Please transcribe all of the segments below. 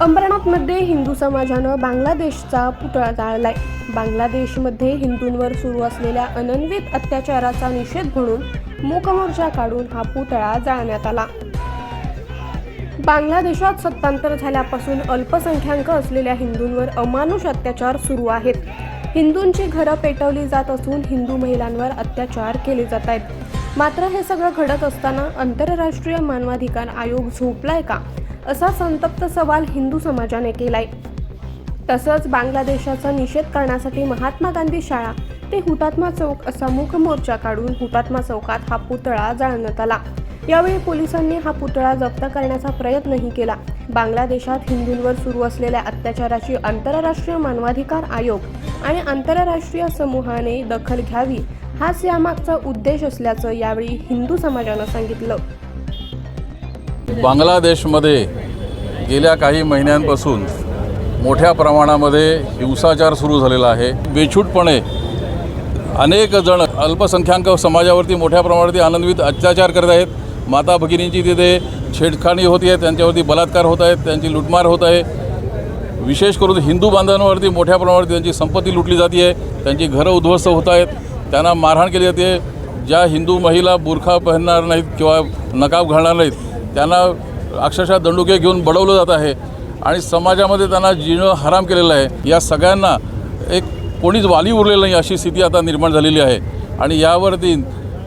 अंबरनाथमध्ये हिंदू समाजानं बांगलादेशचा पुतळा जाळलाय. बांगलादेशमध्ये हिंदूंवर सुरू असलेल्या अनन्वित अत्याचाराचा निषेध म्हणून मूकमोर्चा काढून हा पुतळा जाळण्यात आला. बांगलादेशात सत्तांतर झाल्यापासून अल्पसंख्याक असलेल्या हिंदूंवर अमानुष अत्याचार सुरू आहेत. हिंदूंची घरं पेटवली जात असून हिंदू महिलांवर अत्याचार केले जात आहेत. मात्र हे सगळं घडत असताना आंतरराष्ट्रीय मानवाधिकार आयोग झोपलाय का? असा संतप्त सवाल हिंदू समाजाने केलाय. तसंच बांगलादेशाचा निषेध करण्यासाठी महात्मा गांधी शाळा ते हुतात्मा चौक असा मुख मोर्चा काढून हुतात्मा चौकात हा पुतळा जाळण्यात आला. यावेळी पोलिसांनी हा पुतळा जप्त करण्याचा प्रयत्नही केला. बांगलादेशात हिंदूंवर सुरू असलेल्या अत्याचाराची आंतरराष्ट्रीय मानवाधिकार आयोग आणि आंतरराष्ट्रीय समूहाने दखल घ्यावी हाच यामागचा उद्देश असल्याचं यावेळी हिंदू समाजानं सांगितलं. बांगलादेशमध्ये गेल्या काही महिन्यांपासून मोठ्या प्रमाणामध्ये हिंसाचार सुरू झालेला आहे. बेछूटपणे अनेक जण अल्पसंख्याक समाजावरती मोठ्या प्रमाणावरती आनंदवित अत्याचार करत आहेत. माता भगिनींची तिथे छेडखाणी होती आहे त्यांच्यावरती बलात्कार होत आहेत त्यांची लुटमार होत आहे. विशेष करून हिंदू बांधवांवरती मोठ्या प्रमाणावर त्यांची संपत्ती लुटली जाते आहे त्यांची घरं उद्ध्वस्त होत आहेत त्यांना मारहाण केली जाते. ज्या हिंदू महिला बुरखा पहनणार नाहीत किंवा नकाब घालणार नाहीत त्यांना अक्षरशः दंडुके घेऊन बडवलं जात आहे आणि समाजामध्ये त्यांना जीणं हराम केलेलं आहे. या सगळ्यांना एक कोणीच वाली उरलेलं नाही अशी स्थिती आता निर्माण झालेली आहे. आणि यावरती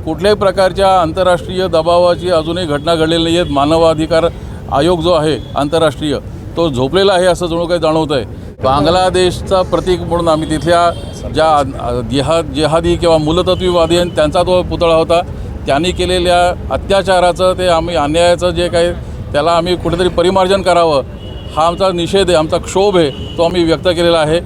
कुठल्याही प्रकारच्या आंतरराष्ट्रीय दबावाची अजूनही घटना घडलेली नाही आहेत. मानवाधिकार आयोग जो आहे आंतरराष्ट्रीय तो झोपलेला आहे असं जणू काही जाणवत आहे. बांगलादेशचा प्रतीक म्हणून आम्ही तिथल्या ज्या जिहाद जिहादी किंवा मूलतत्वीवादी आहेत त्यांचा तो पुतळा होता. त्यांनी केलेल्या अत्याचाराचं ते आम्ही अन्यायाचं जे काही त्याला आम्ही कुठेतरी परिमार्जन करावं हा आमचा निषेध आहे आमचा क्षोभ आहे तो आम्ही व्यक्त केलेला आहे.